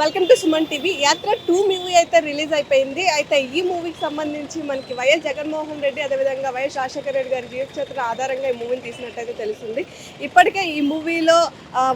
Welcome to Suman TV. Yatra two movie అయితే release అయిపోయింది. అయితే ఈ మూవీకి సంబంధించి మనకి వైఎస్ జగన్మోహన్ రెడ్డి అదేవిధంగా వైఎస్ రాజశేఖర రెడ్డి గారి జీవిత చరిత్ర ఆధారంగా ఈ మూవీని తీసినట్టయితే తెలిసింది ఇప్పటికే ఈ మూవీలో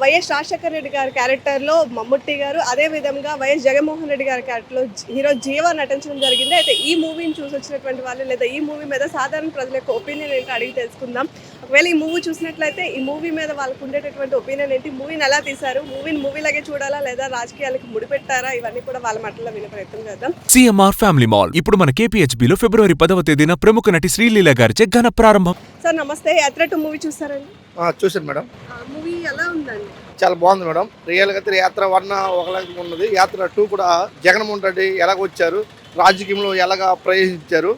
వైఎస్ రాజశేఖర రెడ్డి గారి క్యారెక్టర్లో మమ్ముట్టి గారు అదే విధంగా వైఎస్ జగన్మోహన్ రెడ్డి గారి క్యారెక్టర్లో హీరో జీవ నటించడం జరిగింది. అయితే ఈ మూవీని చూసి వచ్చినటువంటి వాళ్ళు లేదా ఈ మూవీ మీద సాధారణ ప్రజల యొక్క ఒపీనియన్ ఏంటో అడిగి తెలుసుకుందాం. ఒకవేళ ఈ మూవీ చూసినట్లయితే ఈ మూవీ మీద వాళ్ళకు ఉండేటటువంటి ఒపీనియన్ ఏంటి? మూవీని ఎలా తీశారు? మూవీని మూవీలాగే చూడాలా? లేదా రాజకీయాలకు ముడిపెట్టారా ఇవన్నీ కూడా వాళ్ళ మాటల్లో వినే ప్రయత్నం చేద్దాం. సిఎంఆర్ ఫ్యామిలీ మాల్ ఇప్పుడు మన KPHB లో ఫిబ్రవరి పదవ తేదీన ప్రముఖ నటి శ్రీలీల గారిచే ఘన ప్రారంభం. సార్ నమస్తే. యాత్ర టూ మూవీ చూసారండి ఆ, చూశాను మేడం. మూవీ ఎలా ఉందండి? చాలా బాగుంది మేడం. రియల్గా అయితే యాత్ర వన్ ఒకలాగా ఉన్నది. యాత్ర టూ కూడా జగన్మోహన్ రెడ్డి ఎలాగ వచ్చారు? రాజకీయంలో ఎలాగ ప్రవేశించారు?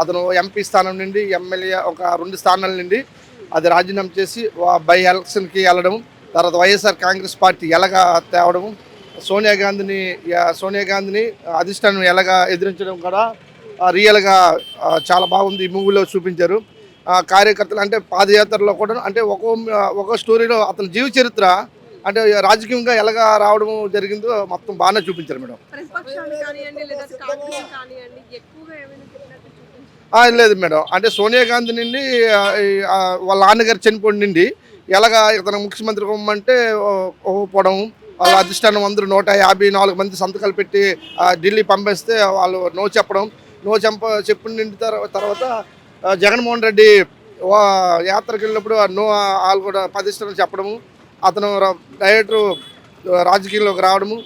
అతను ఎంపీ స్థానం నుండి ఎమ్మెల్యే ఒక రెండు స్థానాల నుండి అది రాజీనామా చేసి బై ఎలక్షన్కి వెళ్ళడం తర్వాత వైఎస్ఆర్ కాంగ్రెస్ పార్టీ ఎలాగా తేవడం సోనియా గాంధీని సోనియా గాంధీని అధిష్టానం ఎలాగా ఎదిరించడం కూడా రియల్గా చాలా బాగుంది ఈ మూవీలో చూపించారు. కార్యకర్తలు అంటే పాదయాత్రలో కూడా అంటే ఒక్కో ఒక స్టోరీలో అతని జీవ చరిత్ర అంటే రాజకీయంగా ఎలాగా రావడం జరిగిందో మొత్తం బాగానే చూపించారు మేడం. లేదు మేడం. అంటే సోనియా గాంధీ నుండి వాళ్ళ నాన్నగారు చనిపోయిన నుండి ఎలాగా ఇతను ముఖ్యమంత్రి అవ్వమంటే పోవడం వాళ్ళ అధిష్టానం అందరూ నూట యాభై నాలుగు మంది సంతకాలు పెట్టి ఆ, ఢిల్లీ పంపిస్తే వాళ్ళు నో చెప్పడం నో చెంప చెప్పిన నుండి తర్వాత జగన్మోహన్ రెడ్డి యాత్రకు వెళ్ళినప్పుడు ఆ నో వాళ్ళు కూడా అధిష్టానం చెప్పడము అతను డైరెక్టర్ రాజకీయంలోకి రావడము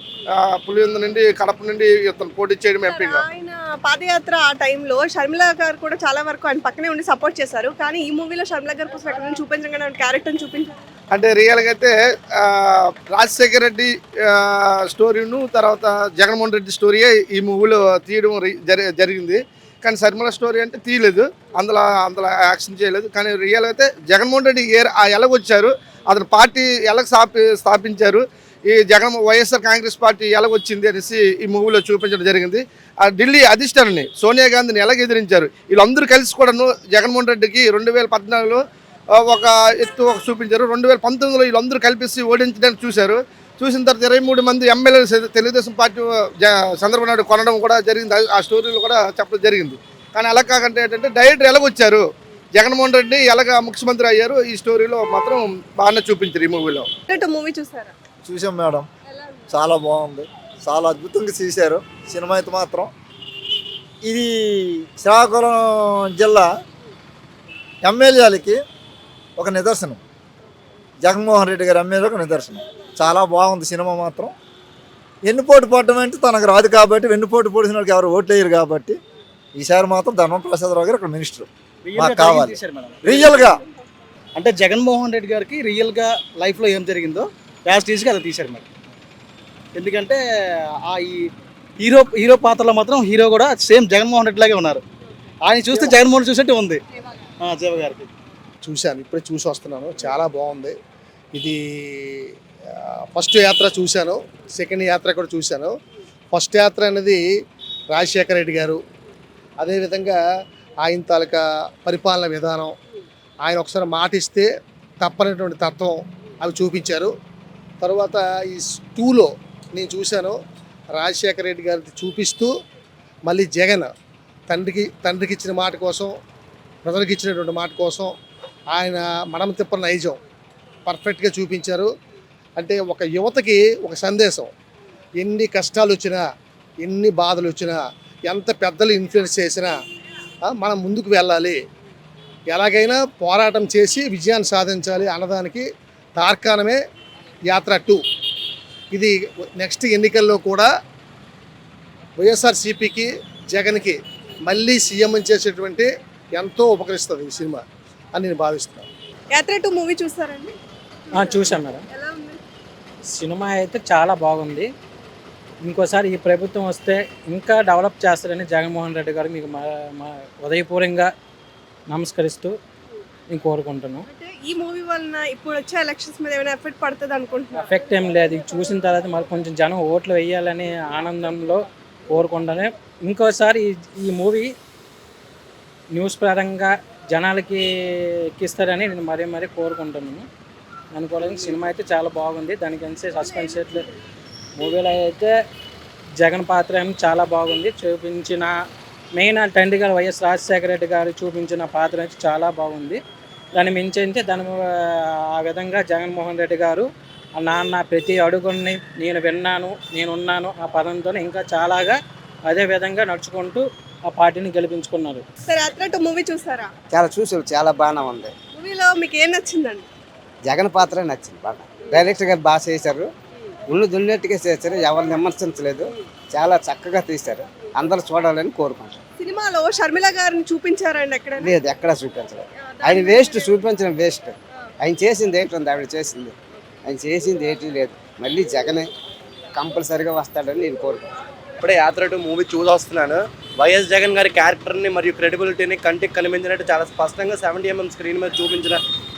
పులివెందు నుండి కడప నుండి ఇతను పోటీ చేయడం ఎంపీగా. ఆయన పాదయాత్ర ఆ టైంలో షర్మిల గారు కూడా చాలా వరకు ఆయన పక్కనే ఉండి సపోర్ట్ చేశారు. కానీ ఈ మూవీలో షర్మిల గారు కోసం ఎక్కడ చూపించగానే క్యారెక్టర్ని చూపించారు అంటే రియల్గా అయితే రాజశేఖర రెడ్డి స్టోరీను తర్వాత జగన్మోహన్ రెడ్డి స్టోరీయే ఈ మూవీలో తీయడం జరి- జరిగింది. కానీ శర్మల స్టోరీ అంటే తీయలేదు. అందులో అందులో యాక్షన్ చేయలేదు. కానీ రియల్ అయితే జగన్మోహన్ రెడ్డి ఏ ఎలాగొచ్చారు అతను పార్టీ ఎలా స్థాపి స్థాపించారు ఈ జగన్ వైఎస్ఆర్ కాంగ్రెస్ పార్టీ ఎలాగొచ్చింది అనేసి ఈ మూవీలో చూపించడం జరిగింది. ఆ ఢిల్లీ అధిష్టానాన్ని సోనియా గాంధీని ఎలాగ ఎదిరించారు? వీళ్ళందరూ కలిసి కూడాను జగన్మోహన్ రెడ్డికి రెండు వేల పద్నాలుగులో ఒక ఎత్తు ఒక చూపించారు. రెండు వేల పంతొమ్మిదిలో వీళ్ళందరూ కలిపేసి ఓడించడానికి చూశారు. చూసిన తర్వాత ఇరవై మూడు మంది ఎమ్మెల్యేలు తెలుగుదేశం పార్టీ చంద్రబాబు నాయుడు కొనడం కూడా జరిగింది. ఆ- స్టోరీలు కూడా చెప్పడం జరిగింది. కానీ అలా కాకంటే ఏంటంటే డైరెక్టర్ ఎలాగొచ్చారు జగన్మోహన్ రెడ్డి ఎలాగ ముఖ్యమంత్రి అయ్యారు? ఈ స్టోరీలో మాత్రం బాగానే చూపించారు ఈ మూవీలో. మూవీ చూసారా? చూసాం మేడం? చాలా బాగుంది. చాలా అద్భుతంగా తీశారు సినిమా అయితే మాత్రం. ఇది శ్రీకాకుళం జిల్లా ఎమ్మెల్యేలకి ఒక నిదర్శనం. జగన్మోహన్ రెడ్డి గారి ఎమ్మెల్యే ఒక నిదర్శనం. చాలా బాగుంది సినిమా మాత్రం. ఎన్నిపోటు పడటం అంటే తనకు రాదు కాబట్టి వెన్నుపోటు పొడిచిన వాళ్ళకి ఎవరు ఓట్లు వేయరు కాబట్టి ఈసారి మాత్రం ధర్మం ప్రసాదరావు గారు ఇక్కడ మినిస్టర్. మాకు కావాలి. రియల్గా అంటే జగన్మోహన్ రెడ్డి గారికి రియల్గా లైఫ్లో ఏం జరిగిందో యాజ్ టీజ్గా అది తీశారు మేడం ఎందుకంటే ఆ ఈ హీరో హీరో పాత్రలో మాత్రం హీరో కూడా సేమ్ జగన్మోహన్ రెడ్డి లాగే ఉన్నారు. ఆయన చూస్తే జగన్మోహన్ చూసినట్టు ఉంది. జీవ గారికి. చూశాను ఇప్పుడే చూసి వస్తున్నాను. చాలా బాగుంది. ఇది ఫస్ట్ యాత్ర చూశాను. సెకండ్ యాత్ర కూడా చూశాను. ఫస్ట్ యాత్ర అనేది రాజశేఖర రెడ్డి గారు. అదేవిధంగా ఆయన తాలూకా పరిపాలన విధానం. ఆయన ఒకసారి మాట ఇస్తే తప్పనటువంటి తత్వం అవి చూపించారు. తర్వాత ఈ టూలో నేను చూశాను రాజశేఖర రెడ్డి గారిది చూపిస్తూ మళ్ళీ జగన్ తండ్రికి తండ్రికి ఇచ్చిన మాట కోసం ప్రజలకు ఇచ్చినటువంటి మాట కోసం ఆయన మనం తిప్పని నైజం పర్ఫెక్ట్గా చూపించారు. అంటే ఒక యువతకి ఒక సందేశం ఎన్ని కష్టాలు వచ్చినా ఎన్ని బాధలు వచ్చినా ఎంత పెద్దలు ఇన్ఫ్లుయెన్స్ చేసినా మనం ముందుకు వెళ్ళాలి. ఎలాగైనా పోరాటం చేసి విజయాన్ని సాధించాలి అన్నదానికి తార్కాణమే యాత్ర టూ. ఇది నెక్స్ట్ ఎన్నికల్లో కూడా వైఎస్ఆర్సీపీకి జగన్కి మళ్ళీ సీఎం చేసేటువంటి ఎంతో ఉపకరిస్తుంది ఈ సినిమా అని నేను భావిస్తున్నాను యాత్ర టూ మూవీ చూసారండి ఆ, చూశాం మేడం. ఎలా ఉంది? సినిమా అయితే చాలా బాగుంది. ఇంకోసారి ఈ ప్రభుత్వం వస్తే ఇంకా డెవలప్ చేస్తారని జగన్మోహన్ రెడ్డి గారు మీకు మా మా ఉదయపూర్వంగా నమస్కరిస్తూ నేను కోరుకుంటున్నాను అంటే ఈ మూవీ వలన ఇప్పుడు వచ్చే ఎలక్షన్స్ మీద ఏమైనా ఎఫెక్ట్ పడుతుంది అనుకుంటున్నారు? ఎఫెక్ట్ ఏం లేదు. ఇది చూసిన తర్వాత మరి కొంచెం జనం ఓట్లు వేయాలని ఆనందంలో కోరుకుంటానే ఇంకోసారి ఈ ఈ మూవీ న్యూస్ పరంగా జనాలకి ఎక్కిస్తారని నేను మరీ మరీ కోరుకుంటున్నాను. అనుకోవడానికి సినిమా అయితే చాలా బాగుంది. దానికి సస్పెన్స్ మూవీలో అయితే జగన్ పాత్ర ఏమో చాలా బాగుంది. చూపించిన మెయిన్ తండ్రి గారు వైఎస్ రాజశేఖర రెడ్డి గారు చూపించిన పాత్ర అయితే చాలా బాగుంది. దాన్ని మించి అయితే దాని ఆ విధంగా జగన్మోహన్ రెడ్డి గారు ఆ నాన్న ప్రతి అడుగుని నేను విన్నాను నేను ఉన్నాను ఆ పదంతో ఇంకా చాలాగా అదే విధంగా నడుచుకుంటూ ఆ పార్టీని గెలిపించుకున్నారు. సార్ మూవీ చూసారా? చాలా చూసాం చాలా బాగానే ఉంది. మూవీలో మీకు ఏం నచ్చిందండి? జగన్ పాత్ర నచ్చింది బాగా. డైరెక్టర్ గారు బాగా చేశారు. ఉళ్ళు దున్నట్టుగా చేశారు ఎవరిని విమర్శించలేదు. చాలా చక్కగా తీశారు. అందరూ చూడాలని కోరుకుంటాం సినిమాలో షర్మిల గారిని చూపించారండి ఎక్కడ లేదు ఎక్కడా చూపించలేదు. ఆయన వేస్ట్ చూపించడం వేస్ట్. ఆయన చేసింది ఏంటి ఉంది? ఆవిడ చేసింది. ఆయన చేసింది ఏంటి లేదు. మళ్ళీ జగనే కంపల్సరిగా వస్తాడని నేను కోరుకుంటాను ఇప్పుడే యాత్ర టూ మూవీ చూసి వస్తున్నాను వైఎస్ జగన్ గారి క్యారెక్టర్ని మరియు క్రెడిబిలిటీని కంటికి కనిపించినట్టు చాలా స్పష్టంగా సెవెంటీ ఎంఎం స్క్రీన్ మీద చూపించిన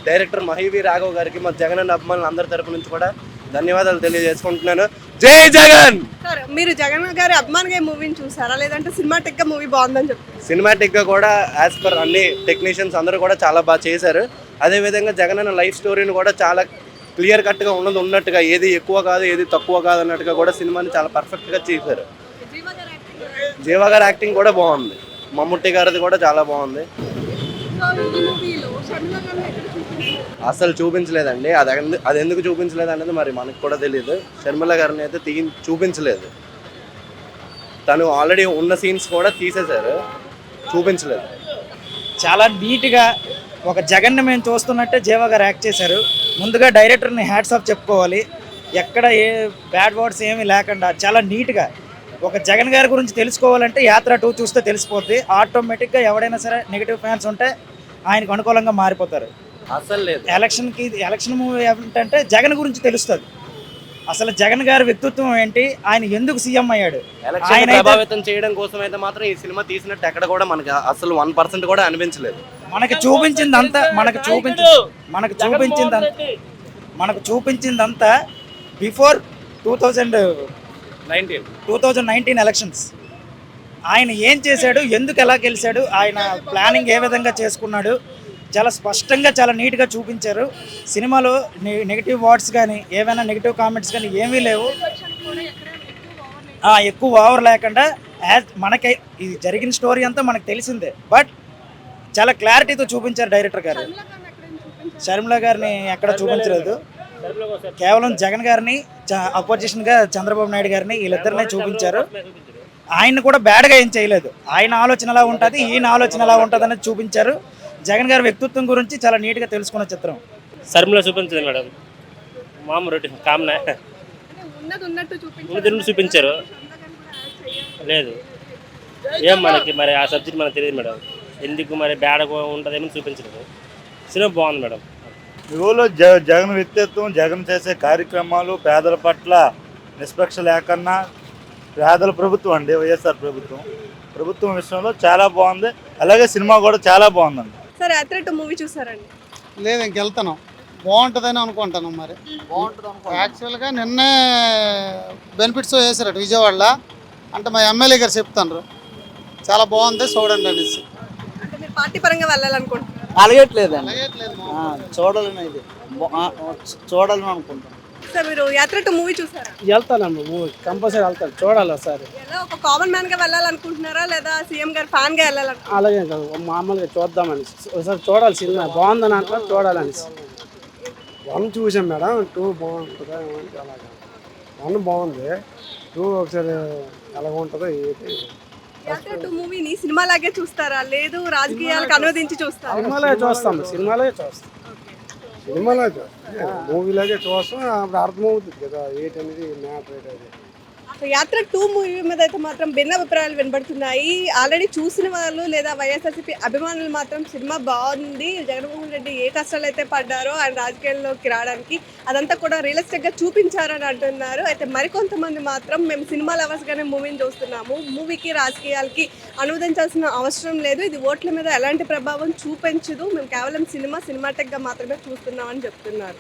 డైరెక్టర్ మహివి రాఘవ్ గారికి మా జగన్ అన్న అభిమానులు అందరి తరపు నుంచి కూడా ధన్యవాదాలు తెలియజేసుకుంటున్నాను. జై జగన్! సార్ మీరు జగన్ గారి అభిమానిగా మూవీని చూసారా? లేదంటే సినిమాటిక్గా మూవీ బాగుందని చెప్తారు సినిమాటిక్గా కూడా యాజ్ పర్ అన్ని టెక్నీషియన్స్ అందరూ కూడా చాలా బాగా చేశారు. అదేవిధంగా జగన్ అన్న లైఫ్ స్టోరీని కూడా చాలా క్లియర్ కట్గా ఉన్నది ఉన్నట్టుగా ఏది ఎక్కువ కాదు ఏది తక్కువ కాదు అన్నట్టుగా కూడా సినిమాని చాలా పర్ఫెక్ట్గా చేశారు. జీవా గారి యాక్టింగ్ కూడా బాగుంది. మమ్ముట్టి గారిది కూడా చాలా బాగుంది. అసలు చూపించలేదండి. అది ఎందు- అది ఎందుకు చూపించలేదు అనేది మరి మనకు కూడా తెలియదు షర్మిల గారిని అయితే తీ చూపించలేదు. తను ఆల్రెడీ ఉన్న సీన్స్ కూడా తీసేశారు. చూపించలేదు. చాలా నీట్గా ఒక జగన్ని మేము చూస్తున్నట్టే జీవా గారు యాక్ట్ చేశారు. ముందుగా డైరెక్టర్ని హ్యాట్స్ ఆఫ్ చెప్పుకోవాలి. ఎక్కడ ఏ బ్యాడ్ వర్డ్స్ ఏమీ లేకుండా చాలా నీట్గా ఒక జగన్ గారి గురించి తెలుసుకోవాలంటే యాత్ర టూ చూస్తే తెలిసిపోద్ది. ఆటోమేటిక్గా ఎవడైనా సరే నెగిటివ్ ఫ్యాన్స్ ఉంటే ఆయనకు అనుకూలంగా మారిపోతారు. అసలు లేదు. ఎలక్షన్కి ఎలక్షన్ మూవీ ఏంటంటే జగన్ గురించి తెలుస్తుంది. అసలు జగన్ గారి వ్యక్తిత్వం ఏంటి? ఆయన ఎందుకు సీఎం అయ్యాడు? ఎలక్షన్ ఆయన ప్రభావితం చేయడం కోసం అయితే మాత్రం ఈ సినిమా తీసినట్టు ఎక్కడ కూడా మనకి అసలు వన్ పర్సెంట్ కూడా అనిపించలేదు. మనకి చూపించిందంతా మనకు చూపించి మనకు చూపించిందంతా మనకు చూపించిందంతా before two thousand nineteen. Two thousand nineteen elections. ఆయన ఏం చేశాడు? ఎందుకు ఎలా గెలిచాడు? ఆయన ప్లానింగ్ ఏ విధంగా చేసుకున్నాడు? చాలా స్పష్టంగా చాలా నీట్గా చూపించారు. సినిమాలో నెగిటివ్ వర్డ్స్ కానీ ఏవైనా నెగిటివ్ కామెంట్స్ కానీ ఏమీ లేవు. ఎక్కువ ఓవర్ లేకుండా యాజ్ మనకి ఇది జరిగిన స్టోరీ అంతా మనకు తెలిసిందే. బట్ చాలా క్లారిటీతో చూపించారు డైరెక్టర్ గారు. షర్మిల గారిని ఎక్కడ చూపించలేదు. కేవలం జగన్ గారిని అపోజిషన్గా చంద్రబాబు నాయుడు గారిని వీళ్ళిద్దరినే చూపించారు. ఆయన కూడా బ్యాడ్గా ఏం చేయలేదు. ఆయన ఆలోచన ఎలా ఉంటుంది ఈయన ఆలోచన ఎలా ఉంటుంది చూపించారు. జగన్ గారి వ్యక్తిత్వం గురించి చాలా నీట్గా తెలుసుకున్న చిత్రం. సర్మిలో చూపించదు మేడం. మామూలు రొటీన్ కామనే. ఉన్నది ఉన్నట్టు చూపించారు. లేదు. ఏం మనకి మరి ఆ సబ్జెక్ట్ మనకు తెలియదు మేడం. ఎందుకు మరి బ్యాడ్ ఉంటుందేమో చూపించలేదు. సినిమా బాగుంది మేడం. ఇవాళ జ జగన్ వ్యక్తిత్వం జగన్ చేసే కార్యక్రమాలు పేదల పట్ల నిష్పక్ష లేకన్నా పేదల ప్రభుత్వం అండి వైఎస్ఆర్ ప్రభుత్వం. ప్రభుత్వం విషయంలో చాలా బాగుంది. అలాగే సినిమా కూడా చాలా బాగుందండి. సార్ యాత్ర టూ మూవీ చూసారండి? లేదు ఇంకెళ్తాను బాగుంటుందని అనుకుంటాను మరి. యాక్చువల్గా నిన్నే బెనిఫిట్స్ వేసారట విజయవాడలో. అంటే మా ఎమ్మెల్యే గారు చెప్తాను చాలా బాగుంది చూడండి అనేసి. అంటే మీరు పార్టీ పరంగా వెళ్ళాలనుకుంటున్నారు? అలగట్లేదండి. చూడాలని ఇది. చూడాలని అనుకుంటాను సార్ మీరు యాత్ర టూ మూవీ చూసారా? వెళ్తానమ్మా మూవీ. కంపల్సరీ వెళ్తాను. చూడాలి ఒకసారి. ఎలా? ఒక కామన్ మ్యాన్గా వెళ్ళాలనుకుంటున్నారా? లేదా సీఎం గారు ఫ్యాన్గా అలాగే కాదు మామూలుగా చూద్దామని. ఒకసారి చూడాలి సినిమా. బాగుందని అంటే చూడాలని. వన్ చూసాం మేడం. టూ బాగుంటుందా అలాగా వన్ బాగుంది. టూ ఒకసారి ఉంటుందో యాత్ర టూ మూవీని సినిమా లాగే చూస్తారా? లేదు రాజకీయాలకు అనువదించి చూస్తారా? సినిమాలే చూస్తాం. సినిమాలే చూస్తాం. సినిమాలో మూవీలాగే చూస్తాం అప్పుడు అర్థమవుతుంది కదా ఏంటనేది మ్యాటర్ ఏంటనేది. యాత్ర టూ మూవీ మీద అయితే మాత్రం భిన్న అభిప్రాయాలు వినబడుతున్నాయి. ఆల్రెడీ చూసిన వాళ్ళు లేదా వైఎస్ఆర్సీపీ అభిమానులు మాత్రం సినిమా బాగుంది. జగన్మోహన్ రెడ్డి ఏ కష్టాలు అయితే పడ్డారో ఆయన రాజకీయాల్లోకి రావడానికి అదంతా కూడా రియలిస్టిక్గా చూపించారని అంటున్నారు. అయితే మరికొంతమంది మాత్రం మేము సినిమా లవర్స్గానే మూవీని చూస్తున్నాము. మూవీకి రాజకీయాలకి అనువదించాల్సిన అవసరం లేదు. ఇది ఓట్ల మీద ఎలాంటి ప్రభావం చూపించదు. మేము కేవలం సినిమా సినిమాటిక్గా మాత్రమే చూస్తున్నామని చెప్తున్నారు.